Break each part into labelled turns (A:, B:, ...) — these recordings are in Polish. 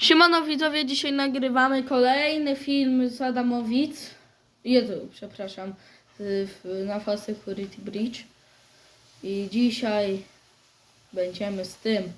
A: Siemano widzowie, dzisiaj nagrywamy kolejny film z Adamowic. Jezu, przepraszam, y, na Fast Security Bridge. I dzisiaj będziemy z tym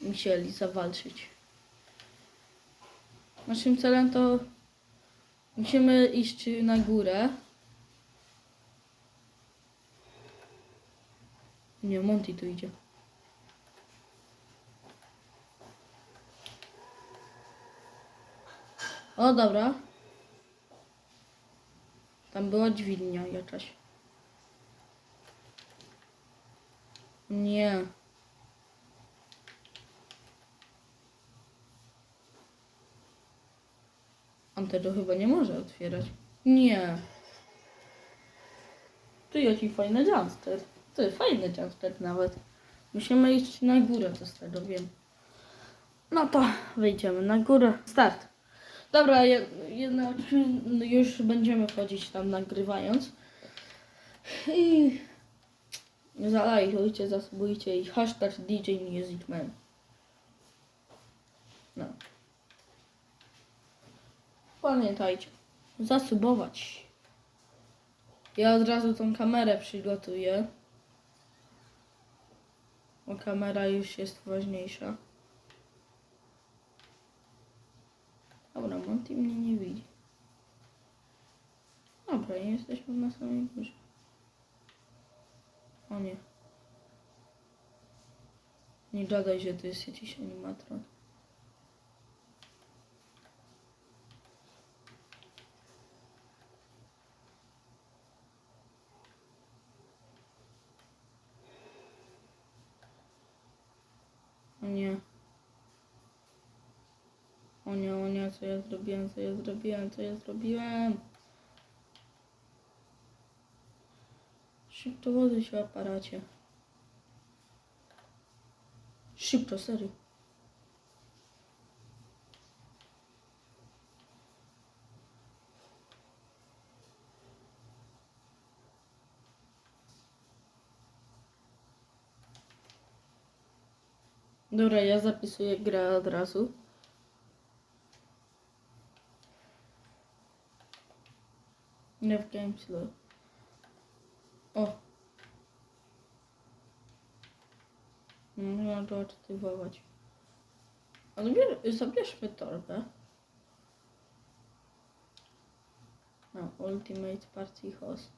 A: musieli zawalczyć. Naszym celem to musimy iść na górę. Nie, Monty tu idzie. O, dobra. Tam była dźwignia jakaś. Nie. On tego chyba nie może otwierać. Nie. Tu jaki fajny jumpster. Ty, fajny jumpster nawet. Musimy iść na górę, to z tego wiem. No to wyjdziemy na górę. Start. Dobra, je- jednak już będziemy chodzić tam nagrywając. I zalajkujcie, zasubujcie i hashtag DJ Music Man. No. Pamiętajcie, zasubować. Ja od razu tą kamerę przygotuję. Bo kamera już jest ważniejsza. Dobra, Monty mnie nie widzi. Dobra, jesteśmy na samej górze. O nie. Nie gadaj, że to jest jakiś animatron. O nie. O nie, o nie, co ja zrobiłem, co ja zrobiłem, co ja zrobiłem. Szybko wody się aparacie. Szybko, serio. Dobra, ja zapisuję grę od razu. Nie w Games Lab. O. Można to aktywować. Odbier- zabierzmy torbę. No, Ultimate Party Host.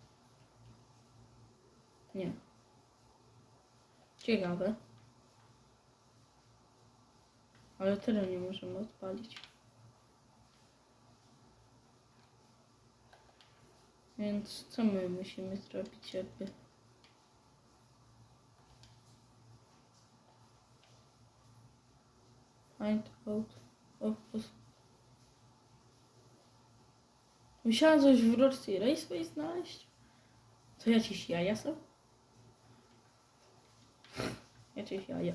A: Nie. Ciekawe. Ale tyle nie możemy odpalić. Więc co my musimy zrobić jakby? Find out of us. Musiałam coś w Roxy Raceway znaleźć? To jakieś jaja są? Jakieś jaja.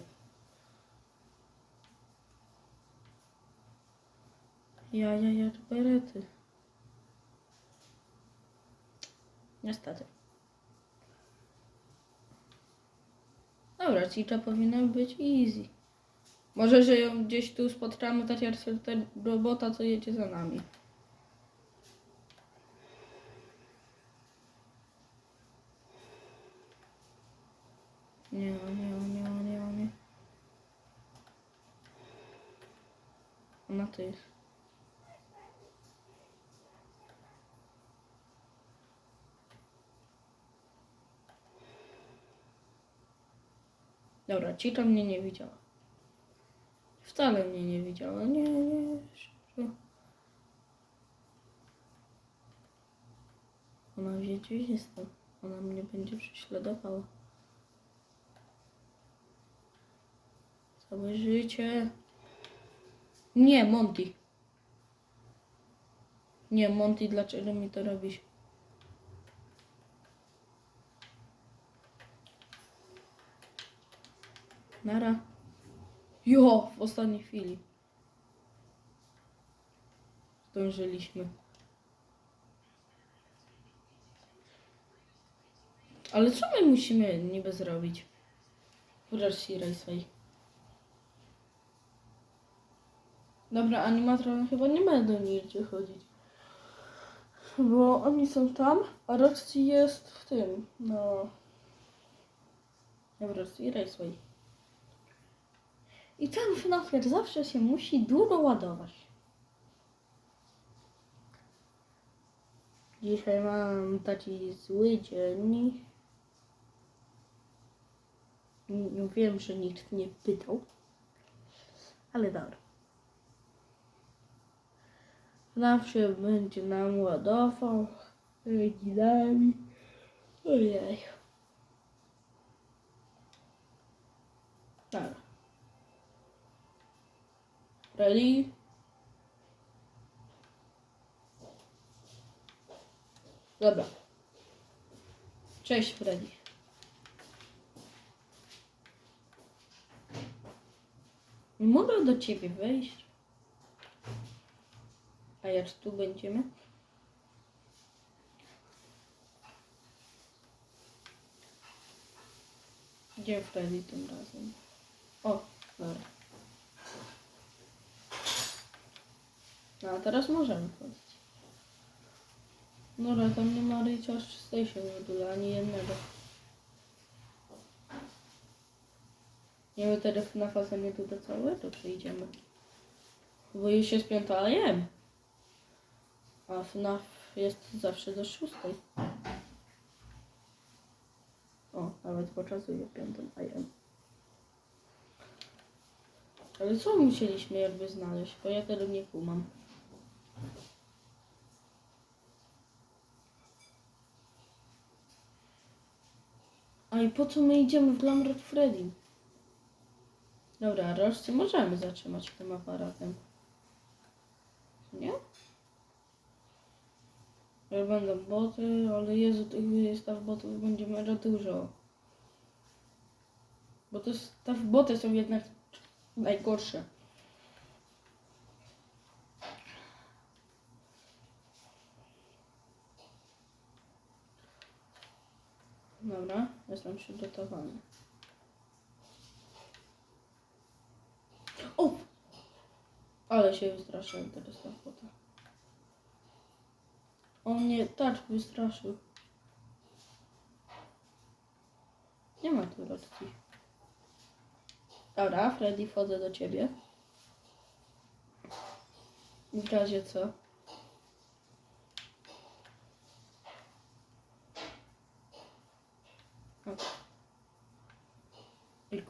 A: Jaja jak berety. Niestety. Dobra, Cicza powinna być easy. Może, że ją gdzieś tu spotkamy, tak jak ten robota, co jedzie za nami. Nie, nie, nie, nie, nie. Ona to jest. Dobra, Cicza mnie nie widziała. Wcale mnie nie widziała. Nie, nie. Ona wie, gdzie jestem. Ona mnie będzie prześladowała. Całe życie. Nie, Monty. Nie, Monty, dlaczego mi to robisz? Nara. Jo, w ostatniej chwili. Zdążyliśmy. Ale co my musimy niby zrobić? Rush Raceway. Dobra, animatrony chyba nie będą nigdzie chodzić. Bo oni są tam, a Roxy jest w tym, no... W Roxy, Raceway. I ten FNAFer zawsze się musi długo ładować. Dzisiaj mam taki zły dzień. Wiem, że nikt nie pytał. Ale dobra. Zawsze będzie nam ładował godzinami. Ojej. Dobra. Ready? Dobra. Cześć Freddy. Nie mogę do ciebie wejść. A jak tu będziemy? Gdzie Freddy tym razem? O, dobra. No a teraz możemy wchodzić. Dobra, tam nie ma Recharge Station w ogóle, ani jednego. Nie wiem, teraz na fazę nie do całego przyjdziemy. Bo już jest piąta AM. A FNAF jest zawsze do szóstej. O, nawet pokazuje piątą AM. Ale co musieliśmy jakby znaleźć? Bo ja tego nie kumam. A i po co my idziemy w Glamrock Freddy? Dobra, rożcy możemy zatrzymać tym aparatem. Nie? Jak będą boty, ale Jezu, tych wystaw botów będzie mega dużo. Bo te boty są jednak najgorsze. Dobra, jestem przygotowany. O! Ale się wystraszyłem teraz na fotę. On mnie tak wystraszył. Nie ma tu lotki. Dobra, Freddy, wchodzę do ciebie. W razie co? O.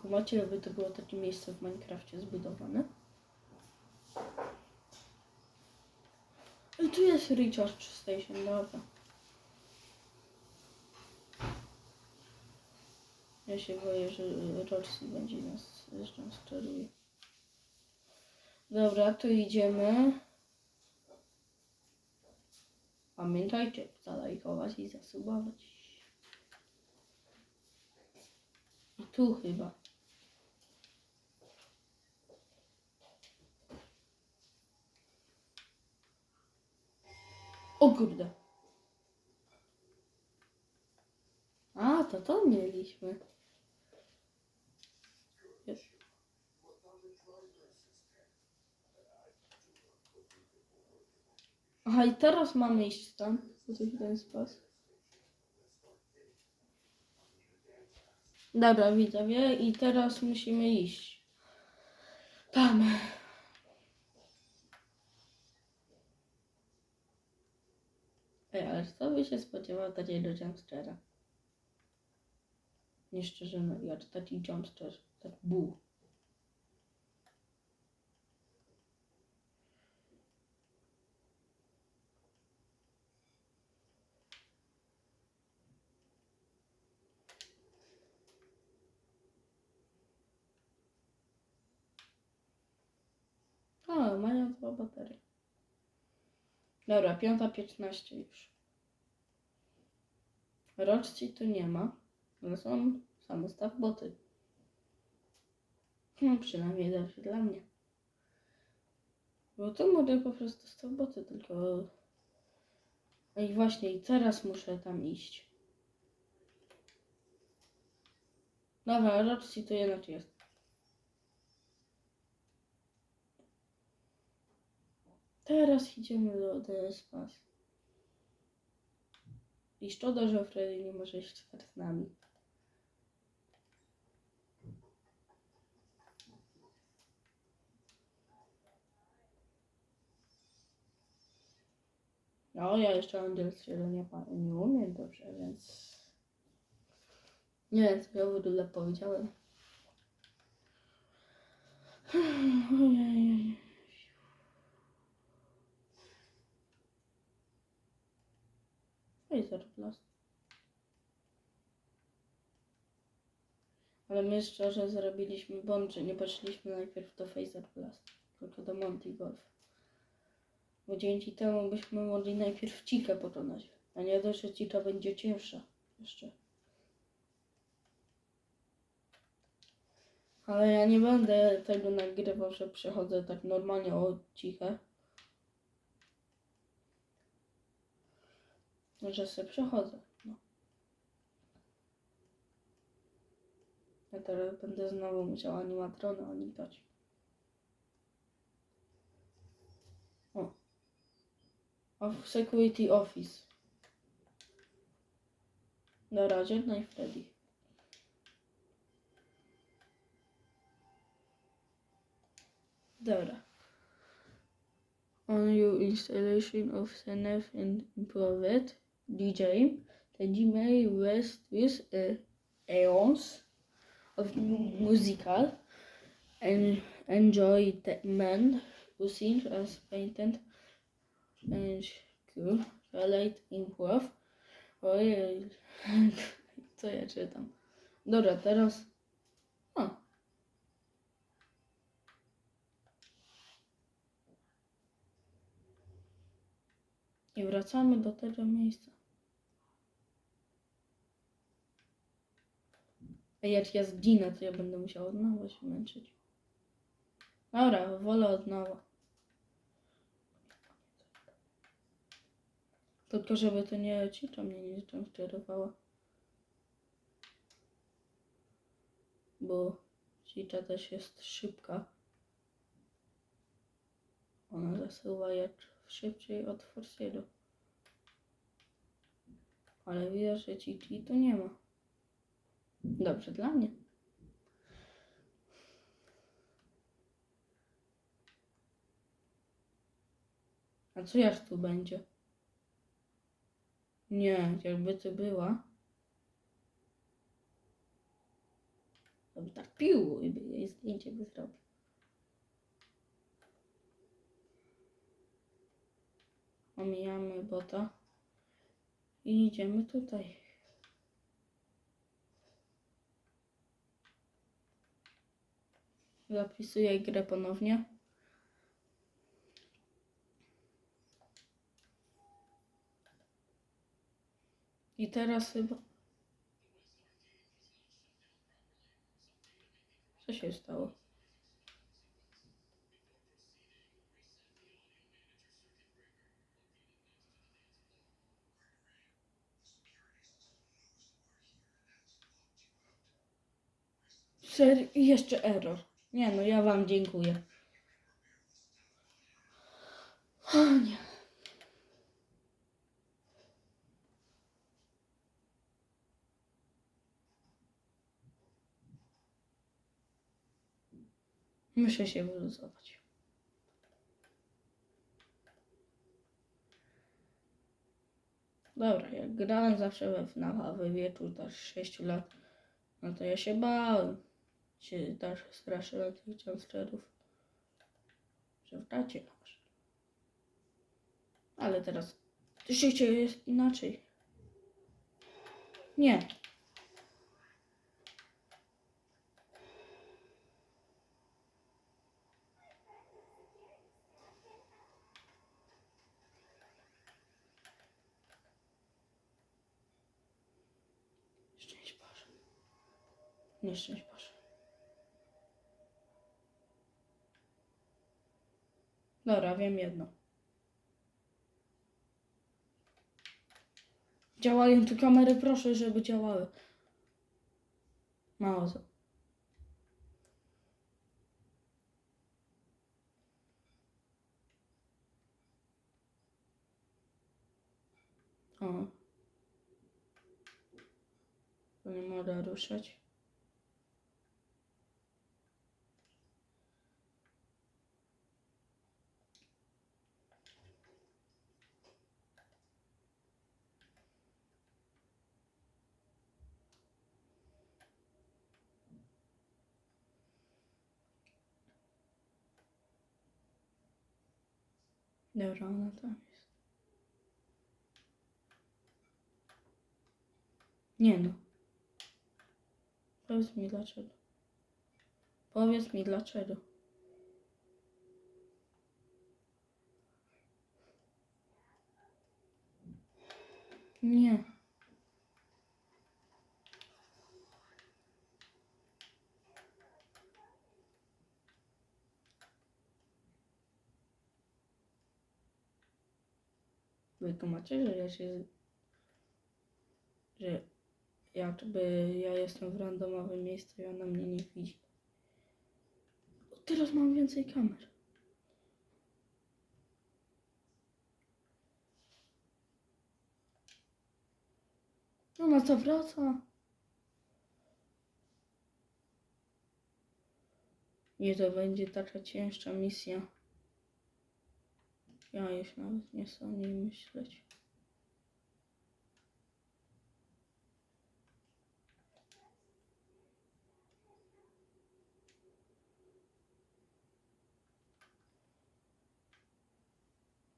A: I kumacie, jakby to było takie miejsce w Minecrafcie zbudowane. I tu jest Recharge Station, dobra. Ja się boję, że Roxy będzie nas zresztą skleruje. Dobra, tu idziemy. Pamiętajcie, zalajkować i zasubować. I tu chyba. O kurde. A, to to mieliśmy. Jest. Aha, i teraz mamy iść tam. Po co się ten spas? Dobra, widzowie, i teraz musimy iść. Tam. Ej, ale kto by się spodziewał takiego jumpscare'a? Nie szczerze, no, jak taki jumpscare, tak bu. O, mają dwa baterie. Dobra, piąta piętnaście już. Roczci tu nie ma, ale są samostaw boty. No, przynajmniej zawsze dla mnie. Bo tu mogę po prostu staw boty, tylko... I właśnie, i teraz muszę tam iść. Dobra, Roczci tu jednak jest. Teraz idziemy do DSPAS. I szkoda, że Freddy nie może iść z nami. No, ja jeszcze angielskiego nie, nie umiem dobrze, więc... Nie wiem, co ja w ogóle powiedziałem. Ojej. Laser Blast. Ale my szczerze zrobiliśmy błąd, że nie poszliśmy najpierw do Phaser Blast, tylko do Monty Golf. Bo dzięki temu byśmy mogli najpierw Cikę pokonać, a nie dość, że Cika będzie cięższa jeszcze. Ale ja nie będę tego nagrywał, że przechodzę tak normalnie o ciche. Że se przechodzę. No. Ja teraz będę znowu musiał animatrony unikać. O. Of Security Office. Na razie, no i Freddy. Dobra. On your installation of CNF and improved DJ, the Gmail rest with uh, eons of mu- musical and enjoyment using as painted and cool relate improv. Ojej, co ja czytam? Dobra, teraz. O. I wracamy do tego miejsca. A jak ja zginę, to ja będę musiał od nowa się męczyć. Dobra, wolę od nowa. Tylko żeby to nie cisza mnie nie tam wczorowała. Bo cisza też jest szybka. Ona zasuwa jak szybciej od Forsiego. Ale widać, że Cici tu nie ma. Dobrze dla mnie. A co jak tu będzie? Nie, jakby to była. To by tak pił i by jej zdjęcie by zrobił. Omijamy bota i idziemy tutaj. Zapisuję grę ponownie. I teraz chyba. Co się stało? Ser jeszcze error. Nie no, ja wam dziękuję. O nie. Muszę się wyluzować. Dobra, jak grałem zawsze we FNAF we wieku też 6 lat, no to ja się bałem. Się też straszyłem tych jumpscarów. Że w dacie masz. Ale teraz życie jest inaczej. Nie. Szczęść Boże. Nie szczęść Dobra, wiem jedno. Działają tu kamery, proszę, żeby działały. Mało to. O. Nie mogę ruszać. Dobra, ona tam jest. Nie no. Powiedz mi dlaczego. Powiedz mi dlaczego. Nie. Wytłumaczę, że ja się. że jakby ja jestem w randomowym miejscu i ona mnie nie widzi. O, teraz mam więcej kamer. Ona zawraca. Nie to będzie taka cięższa misja. Ja już nawet nie chcę o niej myśleć.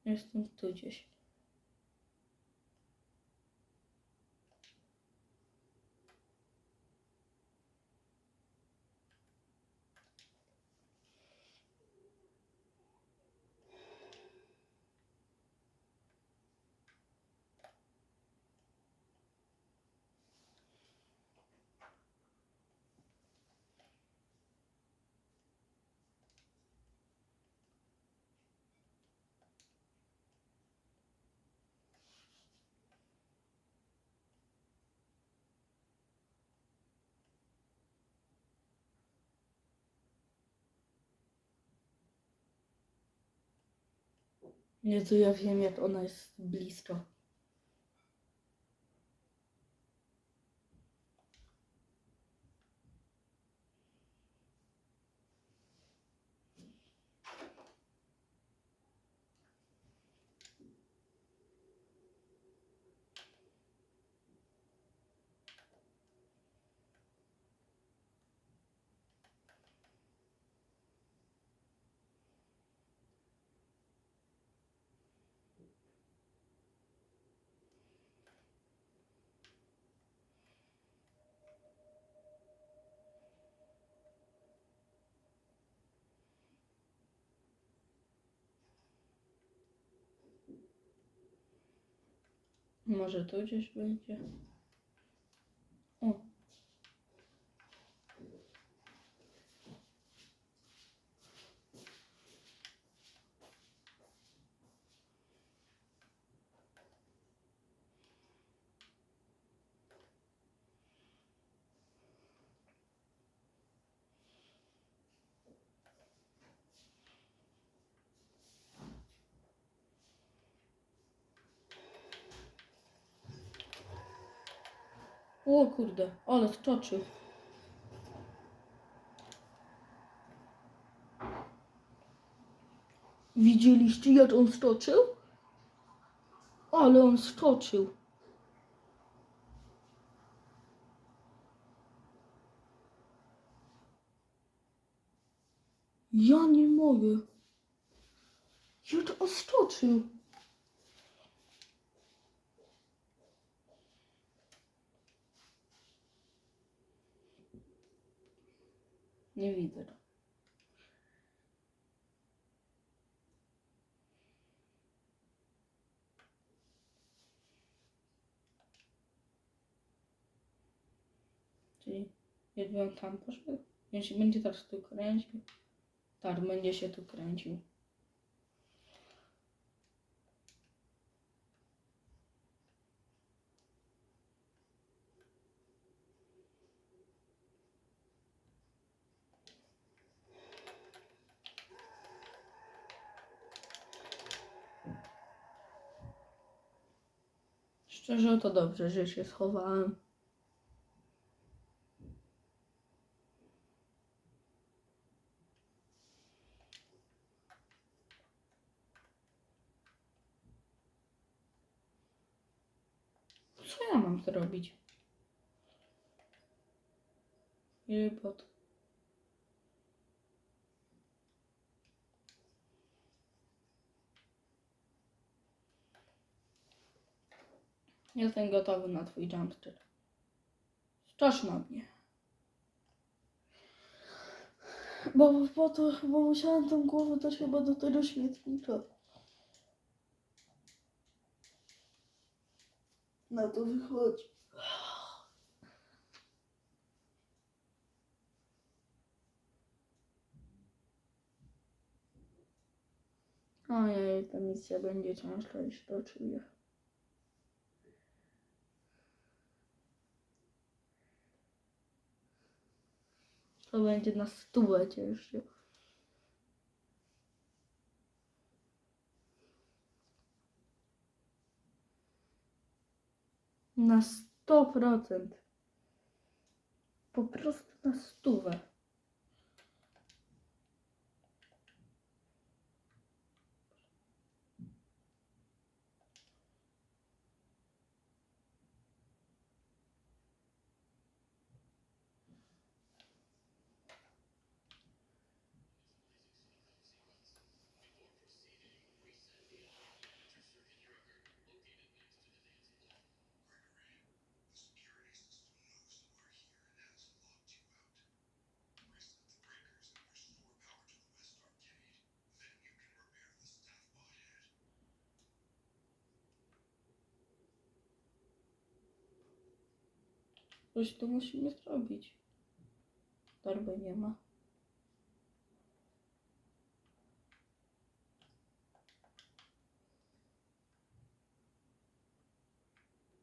A: Jestem tu gdzieś. Nie, to ja wiem, jak ona jest blisko. Tu gdzieś będzie. O kurde, ale skoczył. Widzieliście jak on skoczył? Ale on skoczył. Ja nie mogę. Jak on skoczył? Nie widzę. Czyli jakby on tam poszedł? On się będzie teraz tu kręcił? Tak, będzie się tu kręcił. Szczerze to dobrze, że się schowałem. Co ja mam zrobić? Jebot. Jestem gotowy na twój jumpster. Szczosz na mnie. Bo po to, bo musiałem tą głowę dać chyba do tego śmietnika. Na to wychodzi. Ojej, ta misja będzie ciężka, już to czuję. To będzie na stówę cięższe. Na 100%. Po prostu na stówę. Coś tu musimy zrobić. Torby nie ma.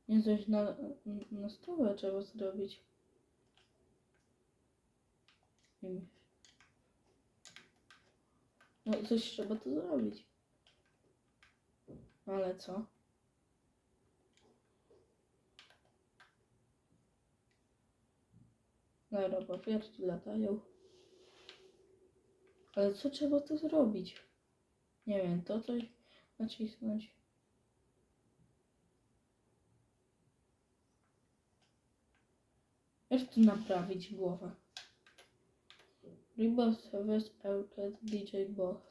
A: Nie coś na, na stówę trzeba zrobić. No coś trzeba tu zrobić. Ale co? Dobra, papierki latają. Ale co trzeba tu zrobić? Nie wiem, to coś nacisnąć. Jak tu naprawić głowę? Rebuild Service Outlet DJ Box.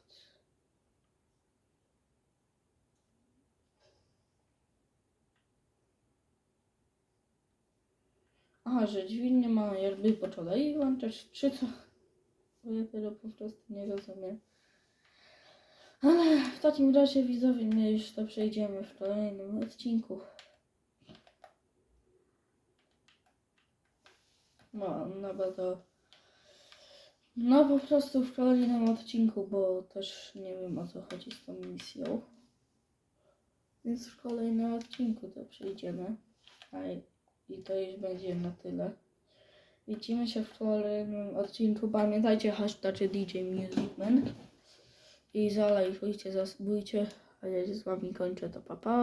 A: Aha, że dźwignię ma jakby po czole i włączasz co? Bo ja tego po prostu nie rozumiem. Ale w takim razie widzowie my już to przejdziemy w kolejnym odcinku. No, no bo to... No po prostu w kolejnym odcinku, bo też nie wiem o co chodzi z tą misją. Więc w kolejnym odcinku to przejdziemy. A i- i to już będzie na tyle. Widzimy się w kolejnym odcinku. Pamiętajcie hashtag DJ Musicman. I zalajkujcie, zasubujcie. A ja się z wami kończę. To pa pa.